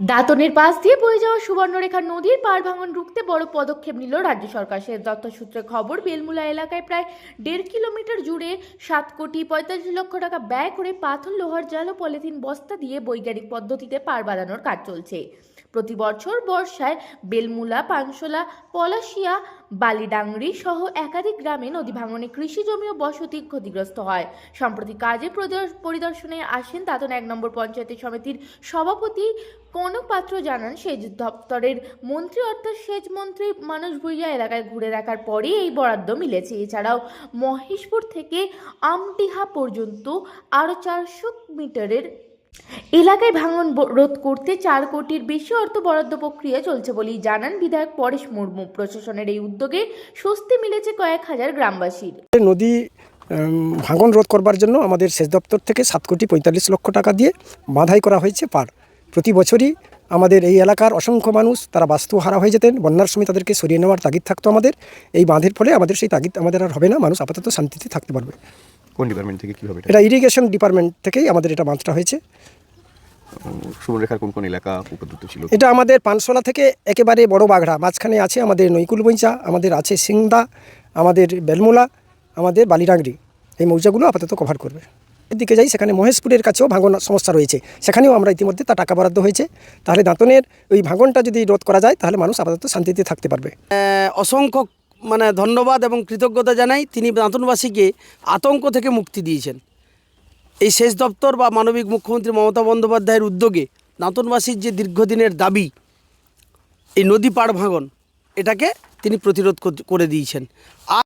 দাঁতনের পাশ দিয়ে বয়ে যাওয়া সুবর্ণরেখা নদীর পার ভাঙন রুখতে বড় পদক্ষেপ নিল রাজ্য সরকার। সে দপ্তর সূত্রে খবর, বেলমুলা এলাকায় প্রায় দেড় কিলোমিটার জুড়ে সাত কোটি পঁয়তাল্লিশ লক্ষ টাকা ব্যয় করে পাথর, লোহার জাল ও পলিথিন বস্তা দিয়ে বৈজ্ঞানিক পদ্ধতিতে পার বাঁধানোর কাজ চলছে। প্রতি বছর বর্ষায় বেলমুলা পানশোলা পলাশিয়া, বালিডাংরি সহ একাধিক গ্রামে নদী ভাঙনে কৃষি জমি ও বসতি ক্ষতিগ্রস্ত হয়। সম্প্রতি কাজে পরিদর্শনে আসেন দাতন এক নম্বর পঞ্চায়েত সমিতির সভাপতি কনক পাত্র জানান, সেচ দপ্তরের মন্ত্রী অর্থাৎ সেচ মন্ত্রী মানুষ ভুইয়া এলাকায় ঘুরে দেখার পরেই এই বরাদ্দ মিলেছে। এছাড়াও মহেশপুর থেকে আমটিহা পর্যন্ত আরও চারশো মিটারের এলাকায় ভাঙন রোধ করতে চার কোটির বেশি অর্থ বরাদ্দ প্রক্রিয়া চলছে বলেই জানান বিধায়ক পরেশ মুর্মু। প্রশাসনের এই উদ্যোগে স্বস্তি মিলেছে কয়েক হাজার গ্রামবাসীর। নদী ভাঙন রোধ করবার জন্য আমাদের সেচ দপ্তর থেকে সাত কোটি পঁয়তাল্লিশ লক্ষ টাকা দিয়ে বাঁধাই করা হয়েছে পার। প্রতি বছরই আমাদের এই এলাকার অসংখ্য মানুষ তারা বাস্তু হারা হয়ে যেতেন, বন্যার সময় তাদেরকে সরিয়ে নেওয়ার তাগিদ থাকতো আমাদের। এই বাঁধের ফলে আমাদের সেই তাগিদ আমাদের আর হবে না, মানুষ আপাতত শান্তিতে থাকতে পারবে। কোন ডিপার্টমেন্ট থেকে কীভাবে এটা? এটা ইরিগেশন ডিপার্টমেন্ট থেকেই আমাদের এটা বাঁধটা হয়েছে। সুবর্ণরেখার কোন কোন এলাকা উপদ্রুত ছিল? এটা আমাদের পানশোলা থেকে একেবারে বড় বাগড়া মাঝখানে আছে আমাদের নৈকুল বইচা আমাদের আছে সিংদা আমাদের বেলমুলা আমাদের বালিডাংরি এই মৌজাগুলো আপাতত কভার করবে। দিকে যাই সেখানে মহেশপুরের কাছেও ভাঙন সমস্যা রয়েছে। সেখানেও আমরা ইতিমধ্যে তা টাকা বরাদ্দ হয়েছে। তাহলে দাঁতনের ওই ভাঙনটা যদি রোধ করা যায় তাহলে মানুষ আপাতত শান্তিতে থাকতে পারবে। অসংখ্য মানে ধন্যবাদ এবং কৃতজ্ঞতা জানাই তিনি নাতনবাসীকে আতঙ্ক থেকে মুক্তি দিয়েছেন। এই সেচ দপ্তর বা মানবিক মুখ্যমন্ত্রী মমতা বন্দ্যোপাধ্যায়ের উদ্যোগে নাতনবাসীর যে দীর্ঘদিনের দাবি, এই নদী পাড় ভাঙন, এটাকে তিনি প্রতিরোধ করে দিয়েছেন। আর